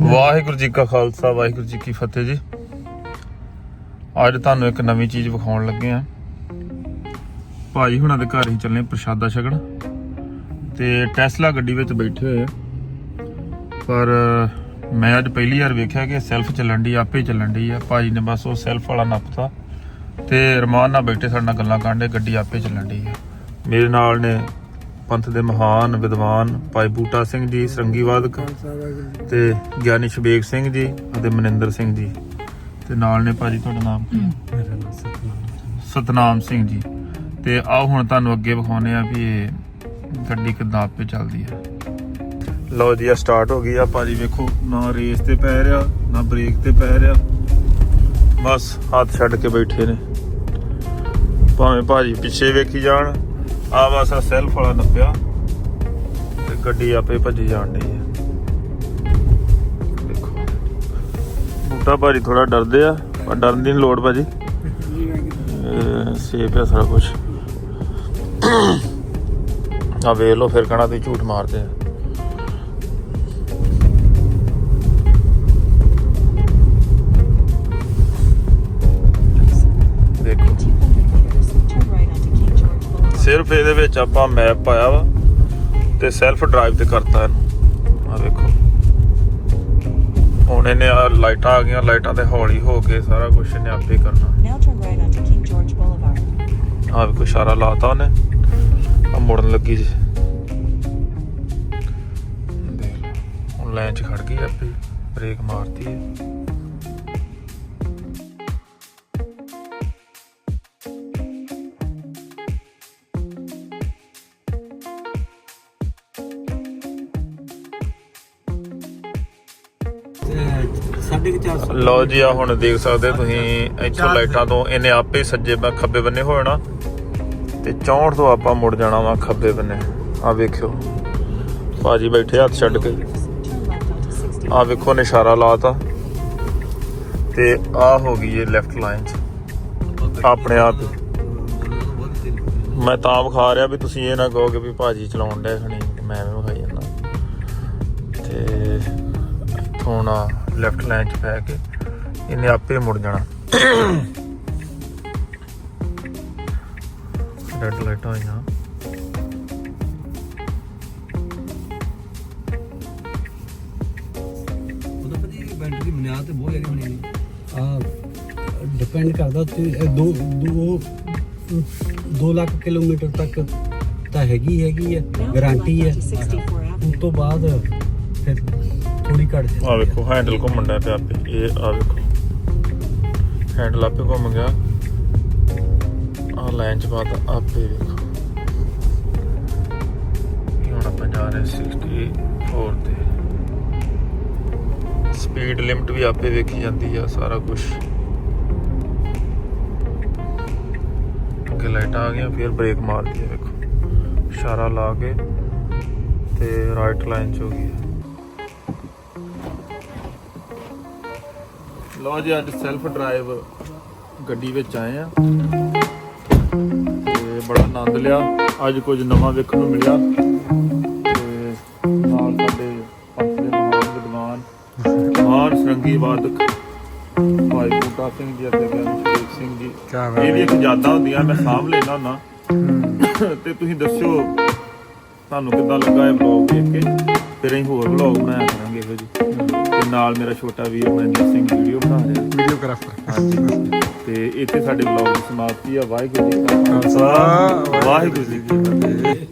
ਵਾਹਿਗੁਰੂ ਜੀ ਕਾ ਖਾਲਸਾ, ਵਾਹਿਗੁਰੂ ਜੀ ਕੀ ਫਤਿਹ ਜੀ। ਅੱਜ ਤੁਹਾਨੂੰ ਇੱਕ ਨਵੀਂ ਚੀਜ਼ ਵਿਖਾਉਣ ਲੱਗੇ ਆ ਭਾਜੀ ਹੁਣਾਂ ਦੇ ਘਰ ਹੀ ਚੱਲੇ ਪ੍ਰਸ਼ਾਦਾ ਛਕਣ। ਤੇ ਟੈਸਲਾ ਗੱਡੀ ਵਿੱਚ ਬੈਠੇ ਹੋਏ ਆ। ਪਰ ਮੈਂ ਅੱਜ ਪਹਿਲੀ ਵਾਰ ਵੇਖਿਆ ਕਿ ਸੈਲਫ ਚੱਲਣ ਦੀ ਆਪੇ ਚੱਲਣ ਦੀ ਆ। ਭਾਜੀ ਨੇ ਬਸ ਉਹ ਸੈਲਫ ਵਾਲਾ ਨੱਪਤਾ। ਤੇ ਰਮਾਨ ਨਾਲ ਬੈਠੇ ਸਾਡੇ ਨਾਲ ਗੱਲਾਂ ਕਰਨ ਕਰਦੇ ਗੱਡੀ ਆਪੇ ਚੱਲਣ ਦੀ ਆ। ਮੇਰੇ ਨਾਲ ਨੇ ਪੰਥ ਦੇ ਮਹਾਨ ਵਿਦਵਾਨ ਭਾਈ ਬੂਟਾ ਸਿੰਘ ਜੀ ਸਰੰਗੀ ਵਾਦਕ ਤੇ ਗਿਆਨੀ ਸ਼ਬੇਗ ਸਿੰਘ ਜੀ ਅਤੇ ਮਨਿੰਦਰ ਸਿੰਘ ਜੀ। ਤੇ ਨਾਲ ਨੇ ਭਾਜੀ ਤੁਹਾਡਾ ਨਾਮ ਕੀ? ਹੈ? ਸਤਨਾਮ ਸਿੰਘ ਜੀ। ਤੇ ਆਓ ਹੁਣ ਤੁਹਾਨੂੰ ਅੱਗੇ ਵਿਖਾਉਨੇ ਆ ਵੀ ਇਹ ਗੱਡੀ ਕਿੱਦਾਂ ਆਪੇ ਚੱਲਦੀ ਹੈ। ਲਓ ਜੀ ਆ ਸਟਾਰਟ ਹੋ ਗਈ ਆ। ਭਾਜੀ ਵੇਖੋ, ਨਾ ਰੇਸ ਤੇ ਪੈ ਰਿਹਾ, ਨਾ ਬ੍ਰੇਕ ਤੇ ਪੈ ਰਿਹਾ। ਬਸ ਹੱਥ ਛੱਡ ਕੇ ਬੈਠੇ ਨੇ। ਭਾਵੇਂ ਭਾਜੀ ਪਿੱਛੇ ਵੇਖੀ ਜਾਣ ਆ ਬਸ ਸੈਲਫ ਵਾਲਾ ਨੱਪਿਆ ਤੇ ਗੱਡੀ ਆਪੇ ਭੱਜੀ ਜਾਣ ਡਈ ਹੈ ਦੇਖੋ। ਬੂਟਾ ਭਾਜੀ ਥੋੜਾ ਡਰਦੇ ਆ, ਪਰ ਡਰਨ ਦੀ ਨੀ ਲੋੜ ਭਾਜੀ। ਸੇਫ ਆ ਸਾਰਾ ਕੁਝ ਆ ਵੇਖ ਲਓ ਫਿਰ ਕਹਣਾ ਤੁਸੀਂ ਝੂਠ ਮਾਰਦੇ ਆ। ਸਿਰਫ ਇਹਦੇ ਵਿੱਚ ਆਪਾਂ ਮੈਪ ਪਾਇਆ ਵਾ ਤੇ ਸੈਲਫ ਡਰਾਈਵ ਤੇ ਕਰਤਾ ਇਹਨੂੰ। ਆ ਵੇਖੋ। ਹੁਣ ਇਹਨੇ ਆ ਲਾਈਟਾਂ ਆ ਗਈਆਂ ਲਾਈਟਾਂ ਤੇ ਹੌਲੀ ਹੋ ਕੇ ਸਾਰਾ ਕੁਝ ਇਹਨੇ ਆਪੇ ਕਰਨਾ. ਆ ਵੀ ਕੋਈ ਇਸ਼ਾਰਾ ਲਾਤਾ ਉਹਨੇ। ਆ ਮੁੜਨ ਲੱਗੀ ਜੀ। ਦੇਖ ਹੁਣ ਲਾਈਨ 'ਚ ਖੜ ਗਈ ਆਪੇ ਬ੍ਰੇਕ ਮਾਰਤੀ ਹੈ। ਸਾਢੇ ਕੁ ਚਾਰ ਸੌ ਲਓ ਜੀ ਆ ਹੁਣ ਦੇਖ ਸਕਦੇ ਤੁਸੀਂ ਇੱਥੋਂ ਲਾਈਟਾਂ ਤੋਂ ਇਹਨੇ ਆਪੇ ਸੱਜੇ ਖੱਬੇ ਬੰਨੇ ਹੋ ਜਾਣਾ ਤੇ 64 ਤੋਂ ਆਪਾਂ ਮੁੜ ਜਾਣਾ ਵਾ ਖੱਬੇ ਬੰਨੇ। ਆ ਵੇਖਿਓ। ਭਾਜੀ ਬੈਠੇ ਹੱਥ ਛੱਡ ਕੇ। Turn left onto 60. ਆ ਵੇਖੋ ਨੇ ਇਸ਼ਾਰਾ ਲਾਤਾ। ਤੇ ਆ ਹੋ ਗਈ ਇਹ ਲੈਫਟ ਲਾਈਨ 'ਚ। ਆਪਣੇ ਆਪ ਮੈਂ ਤਾਂ ਵਿਖਾ ਰਿਹਾ ਵੀ ਤੁਸੀਂ ਇਹ ਨਾ ਕਹੋਗੇ ਵੀ ਭਾਜੀ ਚਲਾਉਣ ਡਿਆ ਖਣੀ ਮੈਂ ਵੀ ਵਿਖਾਈ ਜਾਂਦਾ। ਤੇ ਨਾ ਲੈਫਟ ਲਾਈਨ 'ਚ ਪੈ ਕੇ ਇਹਨੇ ਆਪੇ ਮੁੜ ਜਾਣਾ। ਰੈਡ ਲਾਈਟਾਂ ਆਈਆਂ ਉਹਦਾ ਭਾਜੀ ਬੈਟਰੀ ਦੀ ਬੁਨਿਆਦ ਤੇ ਬਹੁਤ ਜ਼ਿਆਦਾ ਬਣੀ ਆ। ਡਿਪੈਂਡ ਕਰਦਾ ਤੇ ਇਹ ਦੋ ਦੋ 2 ਲੱਖ ਕਿਲੋਮੀਟਰ ਤੱਕ ਤਾਂ ਹੈਗੀ ਹੈਗੀ ਹੈ ਗਾਰੰਟੀ ਹੈ onto 64 ਉਸ. ਤੋਂ ਬਾਅਦ ਫਿਰ ਘਟ ਜਾਂਦੀ ਆ ਵੇਖੋ ਹੈਂਡਲ ਘੁੰਮਣ ਡਿਆ ਪਿਆ ਆਪੇ। ਇਹ ਆ ਵੇਖੋ। ਹੈਂਡਲ ਆਪੇ ਘੁੰਮ ਗਿਆ। ਆ ਲਾਈਨ ਚ ਬਾਤ ਆਪੇ ਵੇਖੋ। ਹੁਣ ਆਪਾਂ ਜਾ ਰਹੇ 64 ਤੇ। ਸਪੀਡ ਲਿਮਟ ਵੀ ਆਪੇ ਵੇਖੀ ਜਾਂਦੀ ਆ ਸਾਰਾ ਕੁਝ ਅੱਗੇ ਲਾਈਟਾਂ ਆ ਗਈਆਂ ਫਿਰ ਬ੍ਰੇਕ ਮਾਰਦੀ ਆ ਵੇਖੋ। ਇਸ਼ਾਰਾ ਲਾ ਕੇ ਤੇ ਰਾਈਟ ਲਾਈਨ ਚ ਹੋ ਗਈ ਲਓ ਜੀ ਅੱਜ ਸੈਲਫ ਡਰਾਈਵ ਗੱਡੀ ਵਿੱਚ ਆਏ ਆ। ਤੇ ਬੜਾ ਆਨੰਦ ਲਿਆ। ਅੱਜ ਕੁਝ ਨਵਾਂ ਵੇਖਣ ਨੂੰ ਮਿਲਿਆ। ਤੇ ਨਾਲ ਸਾਡੇ ਪੰਥ ਦੇ ਮਹਾਨ ਵਿਦਵਾਨ ਮਹਾਨ ਸਰੰਗੀ ਵਾਦਕ ਭਾਈ ਬੂਟਾ ਸਿੰਘ ਜੀ ਅਤੇ ਸ਼ੇਖ ਸਿੰਘ ਜੀ। ਇਹ ਵੀ ਇੱਕ ਯਾਦਾਂ ਹੁੰਦੀਆਂ ਮੈਂ ਸਾਂਭ ਲੈਣਾ ਹੁੰਦਾ। ਤੇ ਤੁਸੀਂ ਦੱਸਿਓ ਤੁਹਾਨੂੰ ਕਿੱਦਾਂ ਲੱਗਾ ਇਹ ਵਲੌਗ ਦੇਖ ਕੇ? ਫਿਰ ਅਸੀਂ ਹੋਰ ਵਲੌਗ ਬਣਾਇਆ ਕਰਾਂਗੇ ਇਹੋ ਜਿਹੇ। ਤੇ ਨਾਲ ਮੇਰਾ ਛੋਟਾ ਵੀਰ ਮਨਿੰਦਰ ਸਿੰਘ ਵੀਡੀਓ ਤੇ ਇੱਥੇ ਸਾਡੇ ਵਲੌਗ ਦੀ ਸਮਾਪਤੀ ਆ। ਵਾਹਿਗੁਰੂ ਜੀ ਕਾ ਖਾਲਸਾ। ਵਾਹਿਗੁਰੂ ਜੀ ਕੀ ਫਤਿਹ।